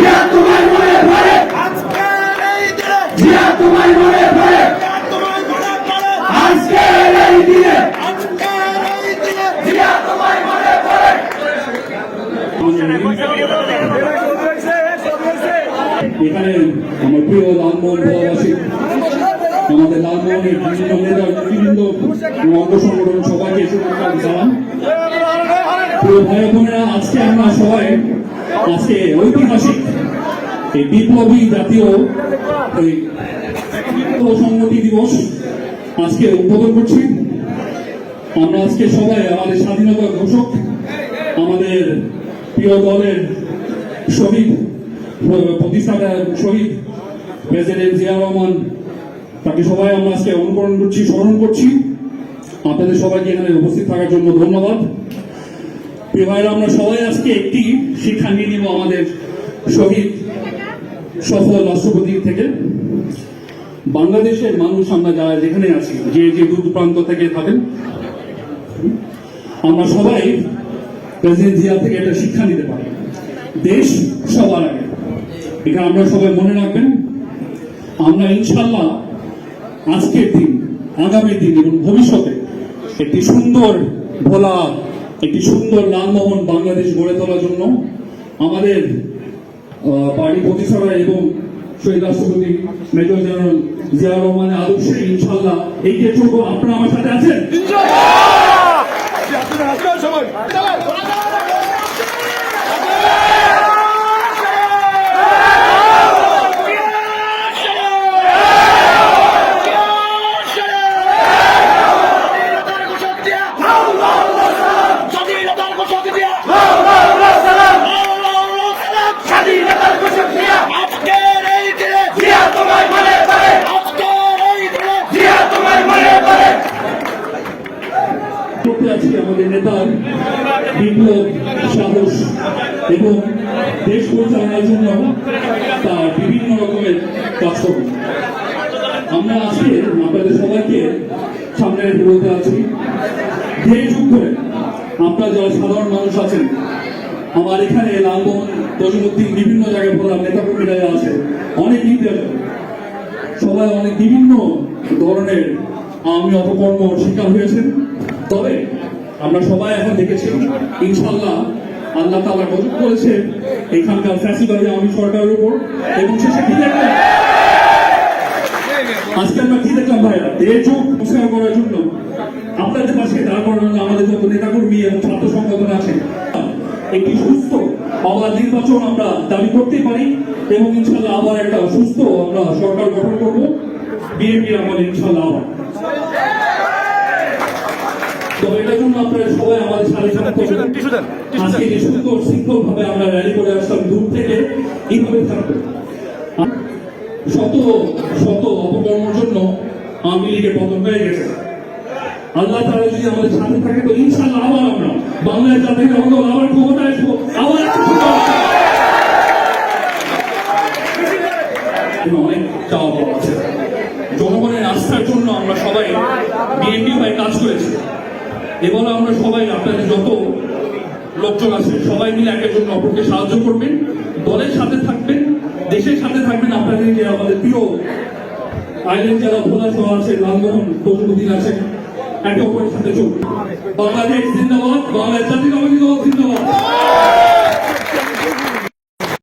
জিয়া তোমায় মনে পড়ে। আজকের এই দিনে এখানে আমার প্রিয় লালমোহন আমাদের লালমোহনের বিভিন্ন নেতা এবং অঙ্গ সংগঠন সবাইকে শুভেচ্ছা জানান প্রিয় ভাই বোনেরা আজকে আমরা সবাই আজকে ঐতিহাসিক এই বিপ্লবী জাতীয় সংহতি দিবস আজকে উদ্বোধন করছি। আমরা আজকে সবাই আমাদের স্বাধীনতা ঘোষক, আমাদের প্রিয় দলের শহীদ, প্রতিষ্ঠাতা শহীদ, প্রেসিডেন্ট জিয়া রহমান, তাকে সবাই আমরা আজকে অনুকরণ করছি, স্মরণ করছি। আপনাদের সবাইকে এখানে উপস্থিত থাকার জন্য ধন্যবাদ। ভাইরা আমরা সবাই আজকে একটি শিক্ষা নিয়ে নিব আমাদের শহীদ সফল রাষ্ট্রপতি থেকে। বাংলাদেশের মানুষ আমরা যারা যেখানে আছি, যে যে দূর প্রান্ত থেকে থাকেন, আমরা সবাই প্রেসিডেন্ট জিয়া থেকে একটা শিক্ষা নিতে পারি। দেশ সবার আগে। এটা আমরা সবাই মনে রাখবেন, আমরা ইনশাল্লাহ আজকের দিন, আগামী দিন এবং ভবিষ্যতে একটি সুন্দর, ভোলা একটি সুন্দর লালমোহন বাংলাদেশ গড়ে তোলার জন্য আমাদের পার্টি প্রতিষ্ঠাতা এবং শহীদ রাষ্ট্রপতি মেজর জেনারেল জিয়া রহমানের আদর্শে ইনশাল্লাহ এগিয়ে চলবো। আপনারা আমার সাথে আছেন স্বাধীনতার ঘোষক দিয়া আজকের এই দিনে আজকের এই দিনে করতে আছি আমাদের নেতার বিপ্লব সাহস এবং দেশ পরিচালনার জন্য তার বিভিন্ন রকমের কাজকর্ম। আমরা আজকে আপনাদের সবাইকে সামনে রেখে বলতে আছি ধরে আপনারা যারা সাধারণ মানুষ আছেন, আমার এখানে লালমোহন তজুমুদ্দিন বিভিন্ন জায়গায় বললাম নেতাকর্মীরা আছে, অনেক লিডার সবাই অনেক বিভিন্ন ধরনের আমি অপকর্ম শিকার হয়েছেন। তবে আমরা সবাই এখন দেখেছি ইনশাল্লাহ আল্লাহ তালা গজব করেছে এখানকার ফ্যাসিবাদী আমি সরকারের উপর। এবং শেষে কি দেখলাম? আজকে আমরা কি দেখলাম ভাইরা? দেশ যুগ সংস্কার করার জন্য আপনাদের পাশে দাঁড় করার জন্য আমাদের যত নেতাকর্মী এবং ছাত্র সংগঠন আছে, একটি সুস্থ আবার নির্বাচন আমরা দাবি করতে পারি এবং ইনশাল্লাহ আবার একটা সুস্থ আমরা সরকার গঠন করব। বিএনপি আমাদের ইনশাল্লাহ আবার। এটার জন্য আপনারা সবাই আমাদের সাথে আজকে যে সুন্দর শৃঙ্খল ভাবে আমরা র্যালি করে আসলাম দূর থেকে এইভাবে থাকবে। শত শত অপকর্মের জন্য আওয়ামী লীগের পতন হয়ে গেছে। আল্লাহ তারা যদি আমাদের সাথে থাকে তো ইনশাল্লাহ আবার আমরা বাংলাদেশ জাতীয় দল আবার ক্ষমতায় আসব আবার একটা সুন্দর এবং অনেক চাওয়া পাওয়া আছে। জনগণের আস্থার জন্য আমরা সবাই বিএনপি ভাই কাজ করেছি। এবার আমরা সবাই, আপনাদের যত লোকজন আছে, সবাই মিলে এক একজন অপরকে সাহায্য করবেন। দলের সাথে থাকবেন, দেশের সাথে থাকবেন। আপনাদের যে আমাদের প্রিয় আইল্যান্ড যারা ভোলা সহ আছে, লালমোহন তজুমুদ্দিন আছে, একে অপরের সাথে চলবে। বাংলাদেশ জিন্দাবাদ, বাংলাদেশ জাতির জিন্দাবাদ।